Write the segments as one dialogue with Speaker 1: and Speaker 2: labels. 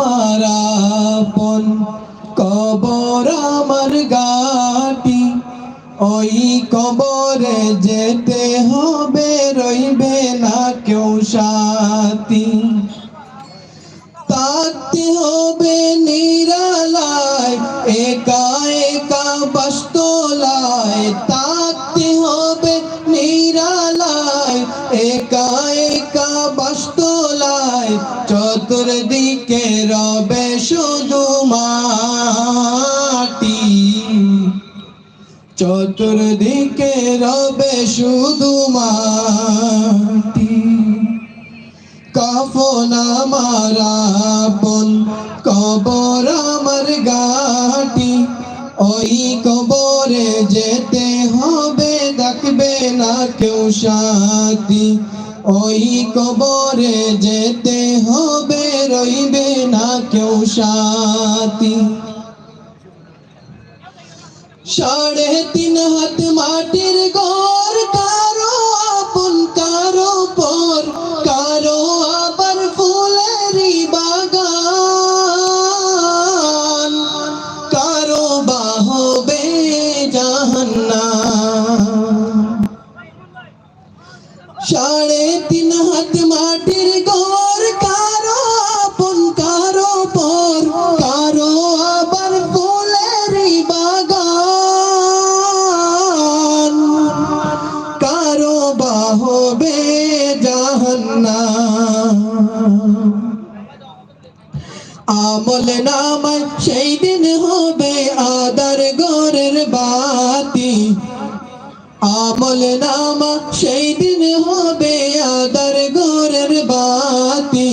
Speaker 1: আমার আপন কবর আমার গাটি ওই কবরে যেতে হবে রইবে না কেউ সাথী। চতুর্দিকে রবে শুধু মাটি। কাফন আমার আপন, কবর আমার গাটি ওই কবরে যেতে হবে, দেখবে না কেউ সাথী। ওই কবরে যেতে হবে, রইবে না কেউ সাথী। সাড়ে তিন হাত মাটির ঘর আমল নামায়, সেই দিন হবে আদার গরের বাতি। আমল নামা সেই দিন হবে আদার গরের বাতি।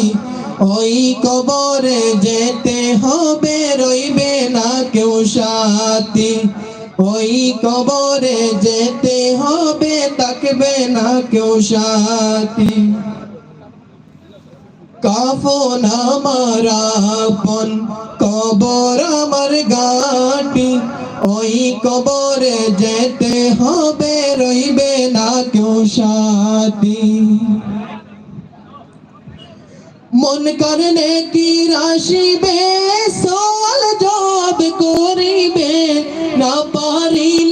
Speaker 1: ওই কবরে যেতে হবে, রইবে না কেউ সাথী। ওই কবরে যেতে হবে তাকবে না কেউ সাথী। কাফন আমার আপন, কবর আমার গাটি ওই কবরে যেতে হবে, রইবে না কেউ সাথী। মন করনে কি রাশিবে সওয়াল জবাব করিবে, না পারিলে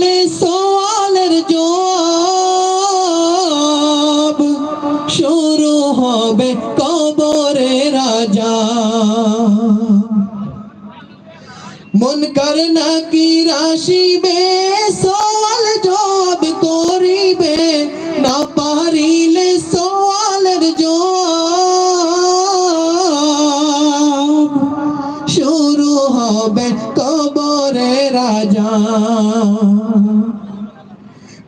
Speaker 1: কর না কি রাশিবে? সওয়াল জবাব করিবে। না পারিলে সওয়ালের জবাব শুরু হবে কবরে রাজা।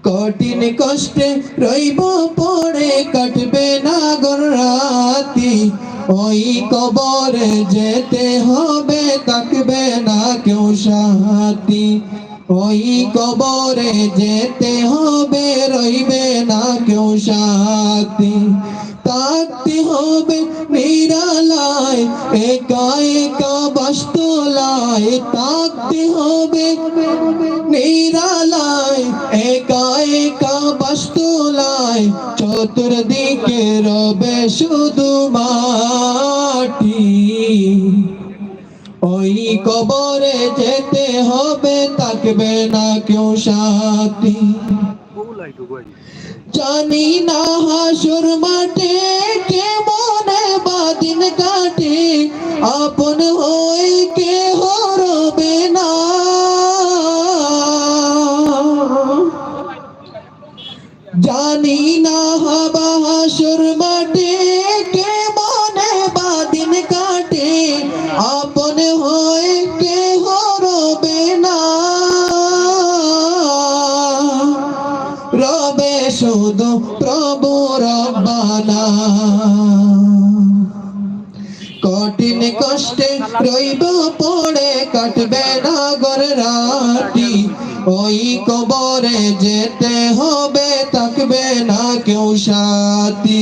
Speaker 1: কঠিন কষ্টে রইব ওই কবরে যেতে হবে তাকবে না কেউ সাথী ওই কবরে যেতে হবে, রইবে না কেউ সাথী থাকতে হবে নিরালায় একা একা বাস্তলায়। থাকতে হবে নিরালায় একা একা বাস্তলায়। চতুর্দিকে রবে শুধু ওই কবরে যেতে হবে, থাকবে না কেউ সাথী। জানি না হাসুর মাঠে কেমনে বাদিন কাটে, আপন হয়ে কে হরবে না। জানি না হাবা হাসুর মাঠে শুধু প্রভু রব্বানা। কঠিন কষ্টে রইব, পড়ে কাটবে না গর রাতি। ওই কবরে যেতে হবে, থাকবে না কেউ সাথী।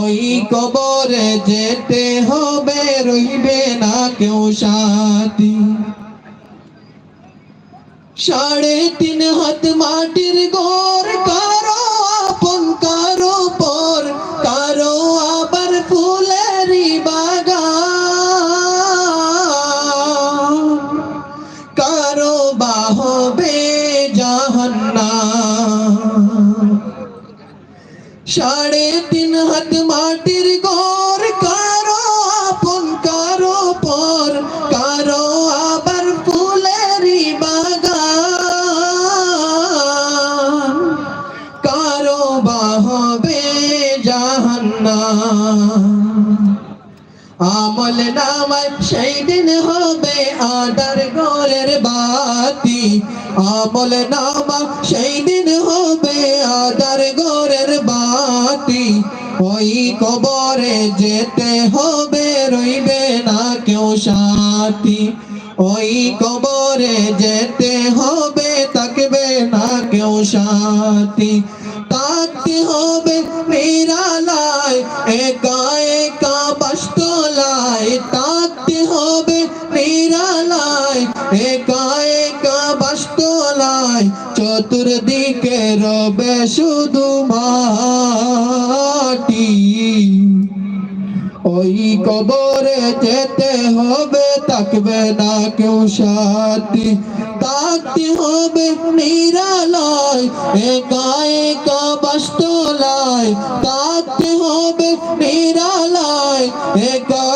Speaker 1: ওই কবরে যেতে হবে, রইবে না কেউ সাথী। সাড়ে তিন হাত মাটির কারও কারও নামায় সেই দিন হবে আডার ঘরের বাতি। আমল নামা সেই দিন হবে আডার ঘরের বাতি। ওই কবরে যেতে হবে, রইবে না কেউ সাথী। ওই কবরে যেতে হবে, থাকবে না কেউ সাথী। থাকতে হবে নিরালায়, একা একা একা একা বাস্তলায় চতুর্দিকে রবে শুধু মাটি। থাকবে না কেউ সাথী। হবে নিরালয় একা একা বাস্তলায় থাকতে হবে নিরালয় একা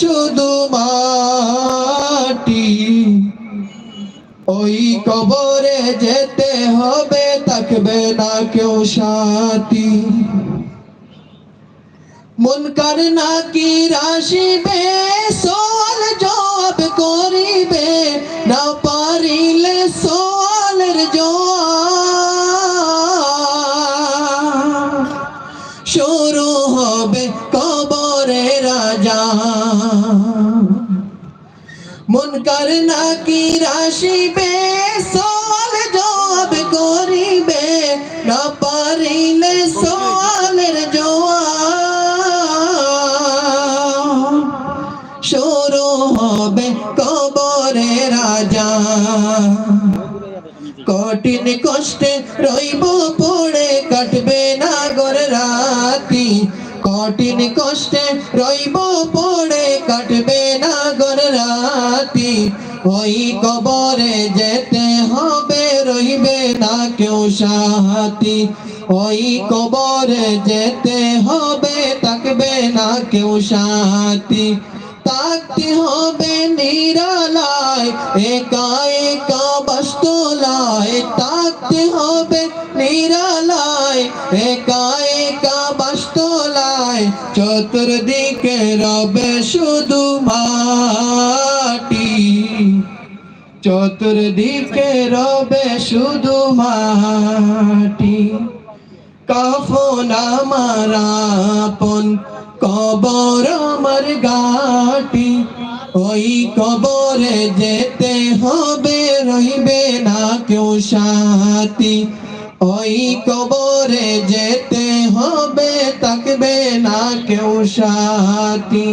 Speaker 1: শুধু মাটি, ওই কবরে যেতে হবে, থাকবে না কেউ সাথী। মুনকার নাকি রাশিবে সোয়াল জবাব করিবে, না পারিলে সোয়ালের জবাব। মুনকার নাকি রাশিবে সোয়াল জবাব করিবে। না পারিলে সোয়ালের জবাব শুরু হবে কবরে রাজা। কঠিন কষ্টে রইব পড়ে, কাটবে না গর রাতি। কঠিন কষ্টে রইব পড়ে, কাটবে না গর রাতি। ওই কবরে যেতে হবে, রইবে না কেউ সাথী ওই কবরে যেতে হবে, থাকবে না কেউ সাথী থাকতে হবে নিরালায় একা একা বাস্তলায় থাকতে হবে নিরালায় একা একা বাস্তলায় চতুর্দিকে রবে শুধু মাটি চতুর্দিকে রবে শুধু মাটি। কাফন আমার আপন, কবর আমার গাটি ওই কবরে যেতে হবে, রইবে না কেউ সাথী। ওই কবরে যেতে হবে, থাকবে না কেউ সাথী।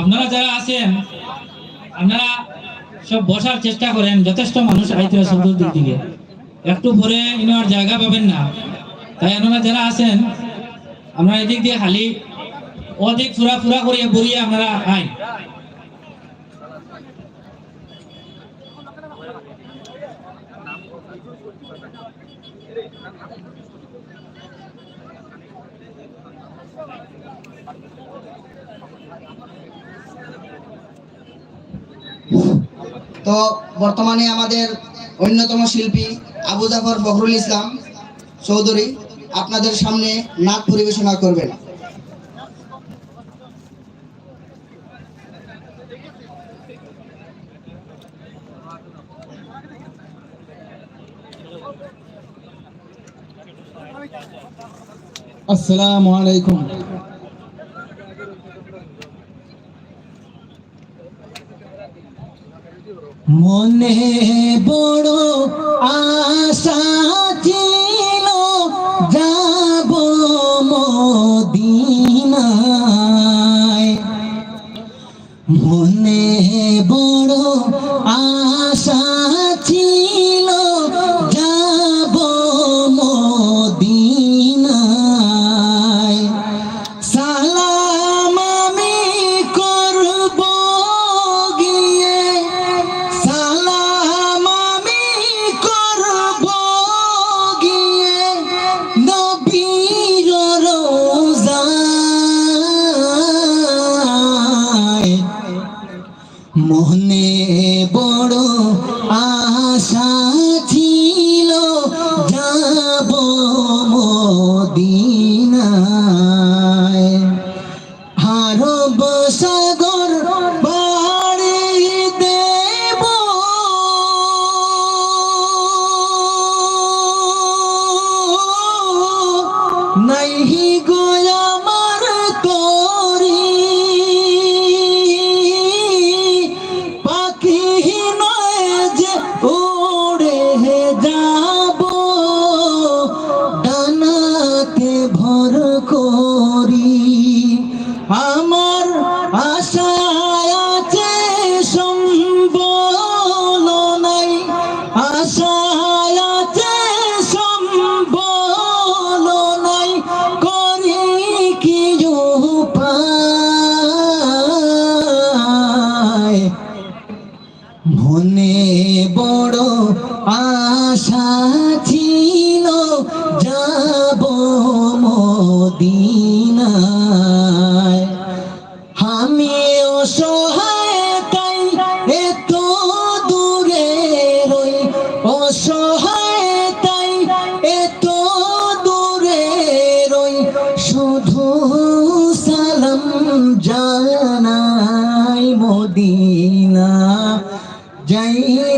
Speaker 2: আপনারা যারা আছেন, আপনারা সব বসার চেষ্টা করেন, যথেষ্ট মানুষ আইতে সুন্দর দিক দিকে। একটু পরে ইনার জায়গা পাবেন না। তাই আপনারা যারা আছেন আমরা এদিক দিয়ে খালি অধিক ফুরা ফুরা করিয়া বইয়া আপনারা আই
Speaker 3: তো বর্তমানে আমাদের অন্যতম শিল্পী আবু জাফর বখরুল ইসলাম চৌধুরী আপনাদের সামনে নাচ পরিবেশনা করবেন।
Speaker 4: আসসালামু আলাইকুম। মনে বড় আশা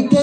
Speaker 4: থেকে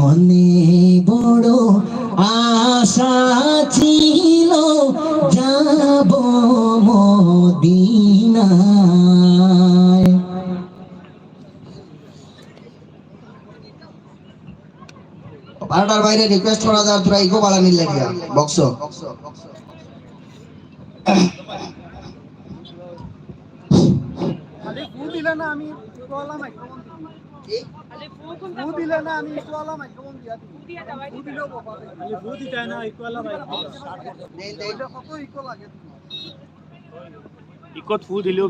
Speaker 4: মনে বড় আশা ছিল যাব মদিনায়।
Speaker 3: বাইরে রিকোয়েস্ট করা যাওয়ার তোরা ইকো বালা মিল লাগিয়া বক্স
Speaker 5: দিলেও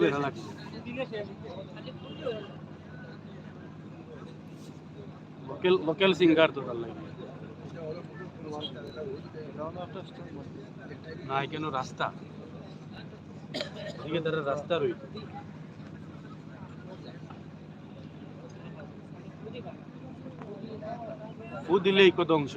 Speaker 6: লোকেল লোকেল সিঙ্গার তো লাগে। না এখানে রাস্তা। রাস্তা রয়েছে। দিলেই কত অংশ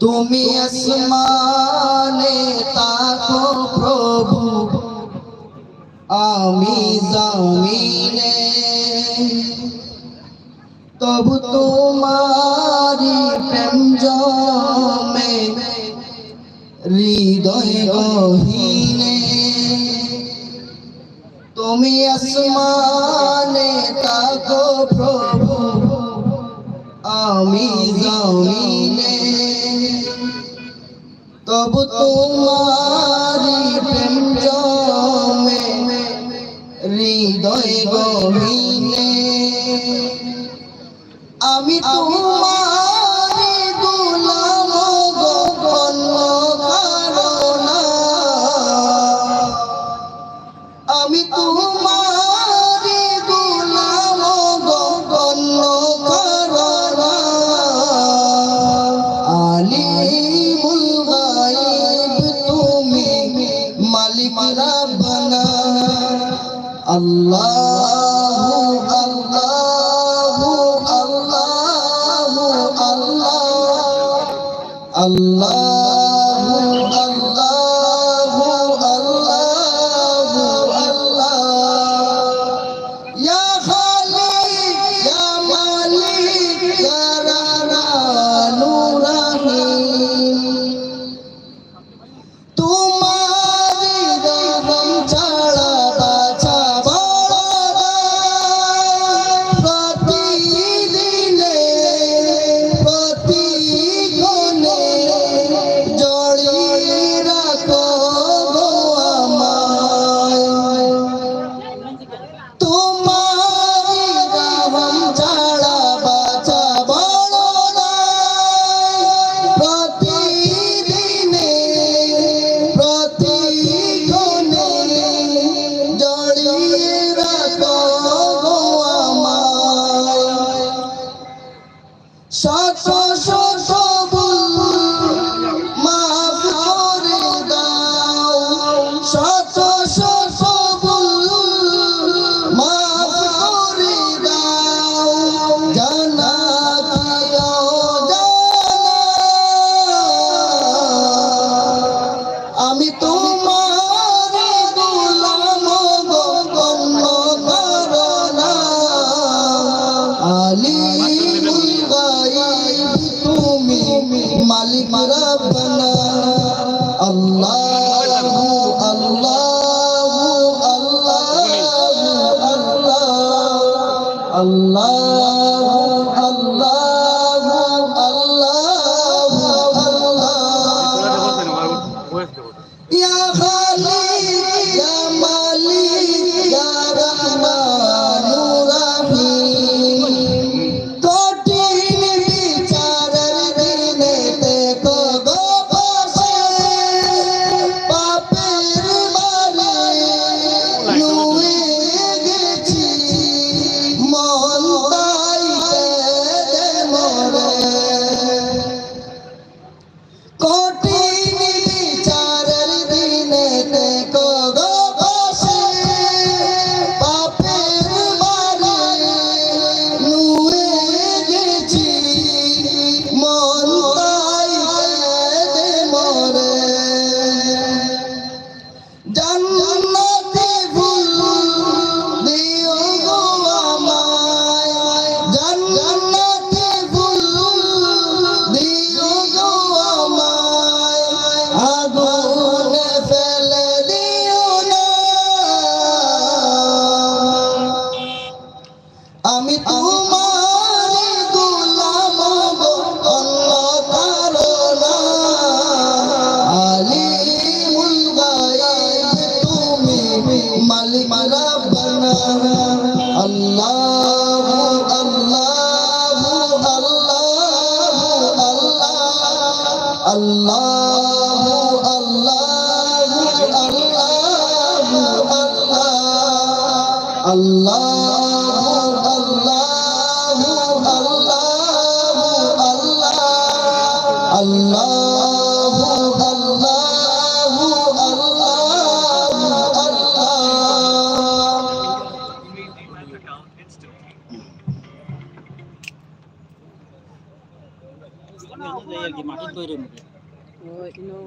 Speaker 3: তুমি আসমানে তাকো প্রভু আমি জমিনে। তবু তুমি তব তোমারি প্রেম জমে হৃদয় গহীনে আমি তোমার Rosso.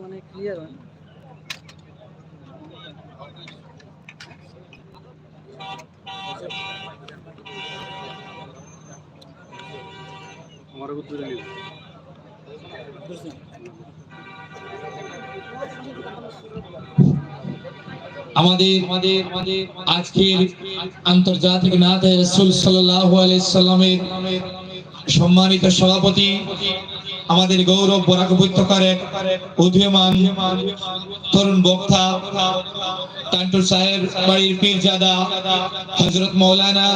Speaker 3: মানে
Speaker 5: ক্লিয়ার হয়।
Speaker 6: আমার তুলে নিল
Speaker 2: আমাদের আমাদের আমাদের আজকের আন্তর্জাতিক নাথ রসুল সাল্লাল্লাহু আলাইহি সাল্লামের সম্মানিত সভাপতি আমাদের গৌরব বরাক উপত্যকার এক উদীয়মান তরুণ বক্তা টান্টুর সাহেব বাড়ির পীরজাদা হজরত মৌলানা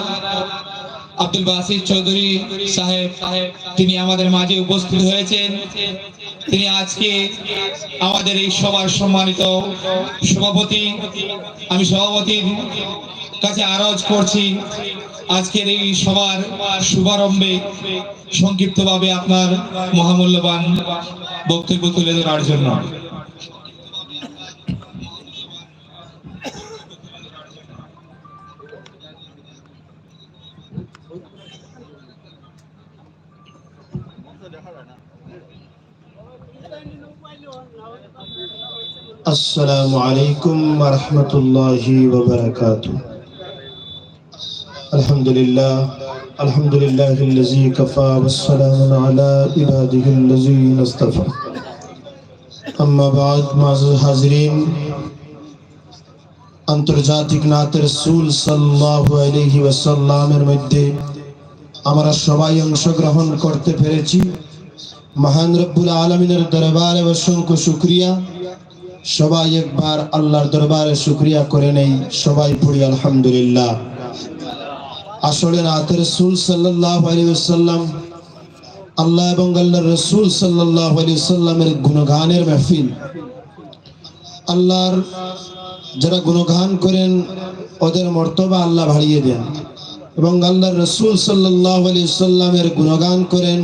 Speaker 2: আব্দুল বাসির চৌধুরী সাহেব, তিনি আমাদের মাঝে উপস্থিত হয়েছেন। তিনি আজকে আমাদের এই সবার সম্মানিত সভাপতি, আমি সভাপতির কাছে আরজ করছি। আজকের এই সবার শুভারম্ভে সংক্ষিপ্ত ভাবে আপনার মহামূল্যবান বক্তব্য তুলে ধরার জন্য।
Speaker 7: আসসালামু আলাইকুম রহমতুল্লাহ বারকাতুহ। الحمد لله الحمد لله الذي كفى والسلام على عباده الذين اصطفى أما بعد معزز حاضرين আন্তর্জাতিক নাত রসুল সাল্লাহ আলহি ওয়াসাল্লামের মধ্যে আমরা সবাই অংশগ্রহণ করতে পেরেছি মহান রব্বুল আলমিনের দরবারে অসংখ্য শুক্রিয়া সবাই একবার আল্লাহর দরবারে শুক্রিয়া করে নেই সবাই পড়ি আলহামদুলিল্লাহ আসলে নাতের রসুল সাল্লাহ আলী সাল্লাম আল্লাহ এবং আল্লাহ রসুল সাল্লাহ আলী সাল্লামের গুণগানের মেহফিল। আল্লাহর যারা গুণগান করেন, ওদের মর্তবা আল্লাহ বাড়িয়ে দেন। এবং আল্লাহর রসুল সাল্লাহ আলী সাল্লামের গুণগান করেন,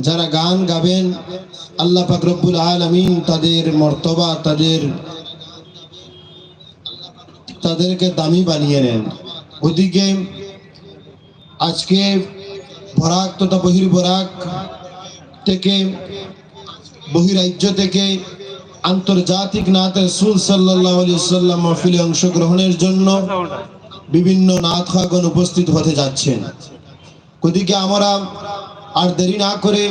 Speaker 7: যারা গান গাবেন, আল্লাহ পাক রব্বুল আলামিন তাদের মর্তবা, তাদের, তাদেরকে দামি বানিয়ে নেন। ওদিকে আজকে বরাক তথা বহির বরাক থেকে বহিরাজ্য থেকে আন্তর্জাতিক নাথ রসুল সাল্লাহ মাহফিলে অংশগ্রহণের জন্য বিভিন্ন নাথ খাগণ উপস্থিত হতে যাচ্ছেন। ওদিকে আমরা আর দেরি না করে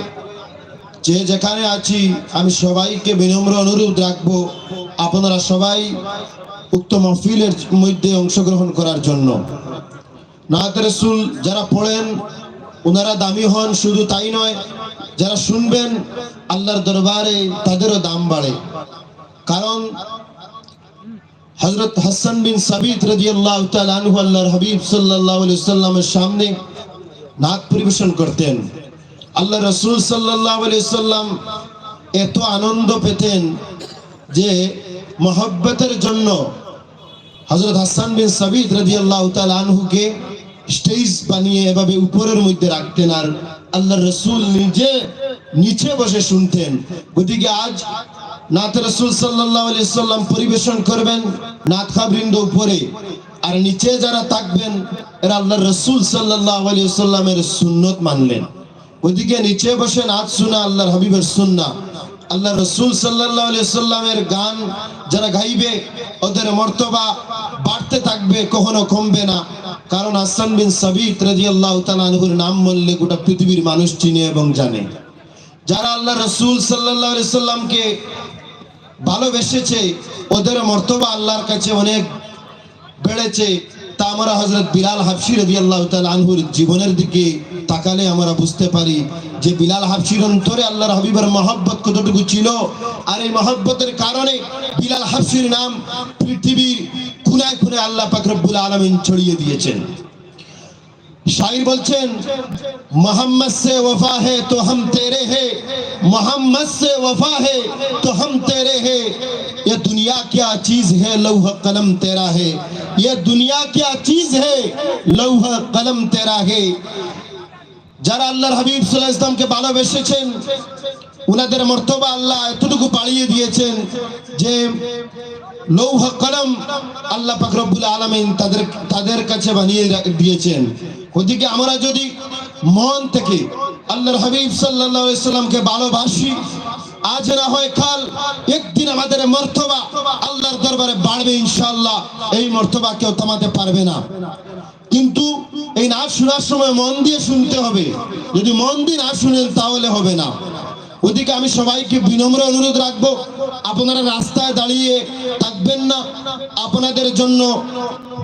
Speaker 7: যে যেখানে আছি, আমি সবাইকে বিনম্র অনুরোধ রাখব আপনারা সবাই উক্ত মাহফিলের মধ্যে অংশগ্রহণ করার জন্য। নাত রসুল যারা পড়েন ওনারা দামি হন, শুধু তাই নয়, যারা শুনবেন, আল্লাহর দরবারে তাদেরও দাম বাড়ে। কারণ হজরত হাসান বিন সাবিত তাআলা আনহু আল্লাহর হাবিব আলাইহি সাল্লামের সামনে নাচ পরিবেশন করতেন। আল্লাহ রসুল সাল্লাহ সাল্লাম এত আনন্দ পেতেন যে মহব্বতের জন্য হজরত হাসান বিন সাবিদ রাজি আল্লাহ আনহুকে স্টেজ বানিয়ে এভাবে উপরের মধ্যে রাখতেন আর আল্লাহ রসুল নিজে নিচে বসে শুনতেন। ওদিকে আজ নাথ রসুল সাল্লাহ সাল্লাম পরিবেশন করবেন নাথ খাবৃন্দ উপরে। আর নিচে যারা থাকবেন, এরা আল্লাহ রসুল সাল্লাহ সাল্লামের সুন্নত মানলেন ওইদিকে নিচে বসে নাচ শোনা আল্লাহর হাবিবের সুন্না আল্লাহ রসুল সাল্লাহ সাল্লামের গান যারা গাইবে, ওদের মর্তবা বাড়তে থাকবে, কখনো কমবে না। কারণ হাসান বিন সাবিত রাজি আল্লাহ তালুর নাম বললে গোটা পৃথিবীর মানুষ চিনে এবং জানে। যারা আল্লাহ রসুল সাল্লাহ সাল্লামকে ভালোবেসেছে, ওদের মর্তবা আল্লাহর কাছে অনেক বেড়েছে। তা আমরা হজরত বিলাল হাফসি রবি আল্লাহ আনহুর জীবনের দিকে তাকালে আমরা বুঝতে পারি যে বিলাল হাফসির অন্তরে আল্লাহর হাবিবের মহব্বত কতটুকু ছিল। আর এই মহব্বতের কারণে বিলাল হাফসির নাম পৃথিবীর খুনায় খুনে আল্লাহ পাকরবুল আলমিন ছড়িয়ে দিয়েছেন शायर বলছেন मोहम्मद से वफा है तो हम तेरे हैं मोहम्मद से वफा है तो हम तेरे हैं ये दुनिया क्या चीज है लौह कलम तेरा है ये दुनिया क्या चीज है लौह कलम तेरा है যারা আল্লাহর হাবিব সাল্লাহ ইসলামকে ভালোবেসেছেন উনাদের মর্তবা আল্লাহ এতটুকু বাড়িয়ে দিয়েছেন যে লৌহ কলম আল্লাহ পাক রব্বুল আলামিন তাদের তাদের কাছে বানিয়ে দিয়েছেন। ওদিকে আমরা যদি মন থেকে আল্লাহর হাবিব সাল্লামকে ভালোবাসি, আজ না হয় কাল একদিন আমাদের মর্তবা আল্লাহর দরবারে বাড়বে ইনশাল্লাহ এই মর্তবা কেউ থামাতে পারবে না। কিন্তু এই নাচ শোনার সময় মন দিয়ে শুনতে হবে। যদি মন দিয়ে না শুনেন তাহলে হবে না। ওদিকে আমি সবাইকে বিনম্র অনুরোধ রাখব, আপনারা রাস্তায় দাঁড়িয়ে থাকবেন না। আপনাদের জন্য,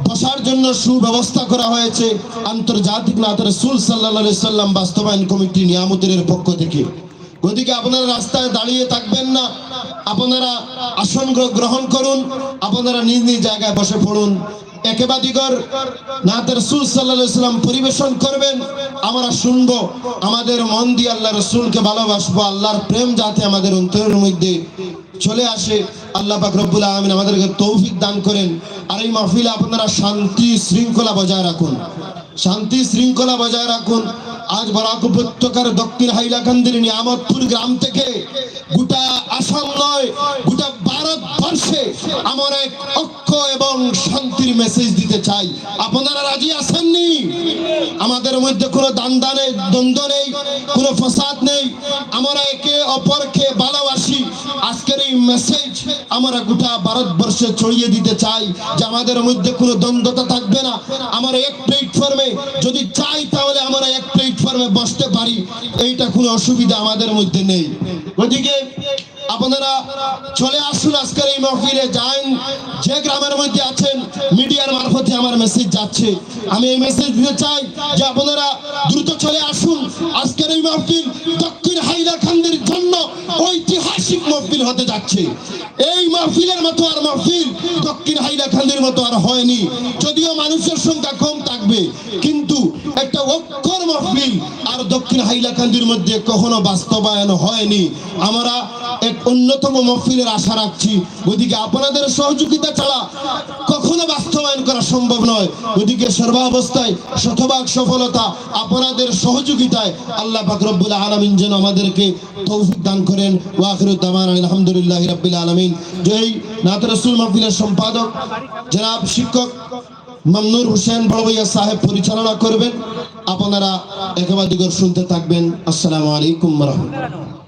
Speaker 7: বসার জন্য সুব্যবস্থা করা হয়েছে আন্তর্জাতিক নাথ রসুল সাল্লা সাল্লাম বাস্তবায়ন কমিটি নিয়ামতের পক্ষ থেকে। ওদিকে আপনারা রাস্তায় দাঁড়িয়ে থাকবেন না, আপনারা আসন গ্রহণ করুন, আপনারা নিজ নিজ জায়গায় বসে পড়ুন। একেবাদিগর নাথ রসুল সাল্লাহ সাল্লাম পরিবেশন করবেন। আমরা শুনব আমাদের মন দিয়ে আল্লাহ রসুলকে ভালোবাসবো, আল্লাহর প্রেম যাতে আমাদের অন্তরের মধ্যে চলে আসে। আল্লাহ পাক রব্বুল আলমিন আমাদেরকে তৌফিক দান করেন। আর এই মাহফিলে আপনারা শান্তি শৃঙ্খলা বজায় রাখুন। শান্তি শৃঙ্খলা বজায় রাখুন। আজ বরাক উপত্যকার দক্ষিণ হাইলাকান্দির নিয়ামতপুর গ্রাম থেকে গোটা আসাম নয় গোটা আমার এক অক্ষ এবং শান্তির মেসেজ দিতে চাই। আপনারা রাজি আসেননি আমাদের মধ্যে কোনো দান্দা নেই, দ্বন্দ্ব নেই, কোনো ফসাদ নেই। আমরা একে অপরকে ভালোবাসি। আজকের এই মেসেজ আমরা গোটা ভারতবর্ষে ছড়িয়ে দিতে চাই যে আমাদের মধ্যে কোনো দ্বন্দ্বতা থাকবে না। আমার এক প্ল্যাটফর্মে যদি চাই তাহলে আমরা এক প্ল্যাটফর্মে বসতে পারি। এইটা কোনো অসুবিধা আমাদের মধ্যে নেই। ওদিকে আপনারা চলে আসুন আজকের এই মহফিলে, যান। যে গ্রামের মধ্যে আছেন, মিডিয়ার মারফতে আমার মেসেজ যাচ্ছে। আমি এই মেসেজ দিতে চাই যে আপনারা দ্রুত চলে আসুন আজকের এই মহফিল দক্ষিণ হাইলাকান্দির জন্য ঐতিহাসিক মহফিল হতে যাচ্ছে। এই মহফিলের মতো আর মহফিল দক্ষিণ হাইলাকান্দির মতো আর হয়নি। যদিও মানুষের সংখ্যা কম থাকবে, কিন্তু একটা অক্ষর মহফিল। আর দক্ষিণ হাইলাকান্দির মধ্যে কখনো বাস্তবায়ন হয়নি। আমরা এক অন্যতম মহফিলের আশা রাখছি। ওদিকে আপনাদের সহযোগিতা ছাড়া কখনো বাস্তবায়ন করা সম্ভব নয়। ওদিকে সর্বাবস্থায় শতভাগ সফলতা আপনাদের সহযোগিতায় আল্লাহ পাক রব্বুল আলামিন যেন আমাদেরকে তৌফিক দান করেন। ওয়াখিরুদ দামান আলহামদুলিল্লাহ রাব্বিল আলামিন। জয় নাত রাসূল মাহফিলের সম্পাদক, জনাব শিক্ষক মামনুর হুসেন বড়ভাইয়া সাহেব পরিচালনা করবেন। আপনারা একেবারে শুনতে থাকবেন। আসসালামু আলাইকুম রহমতুল্লাহ।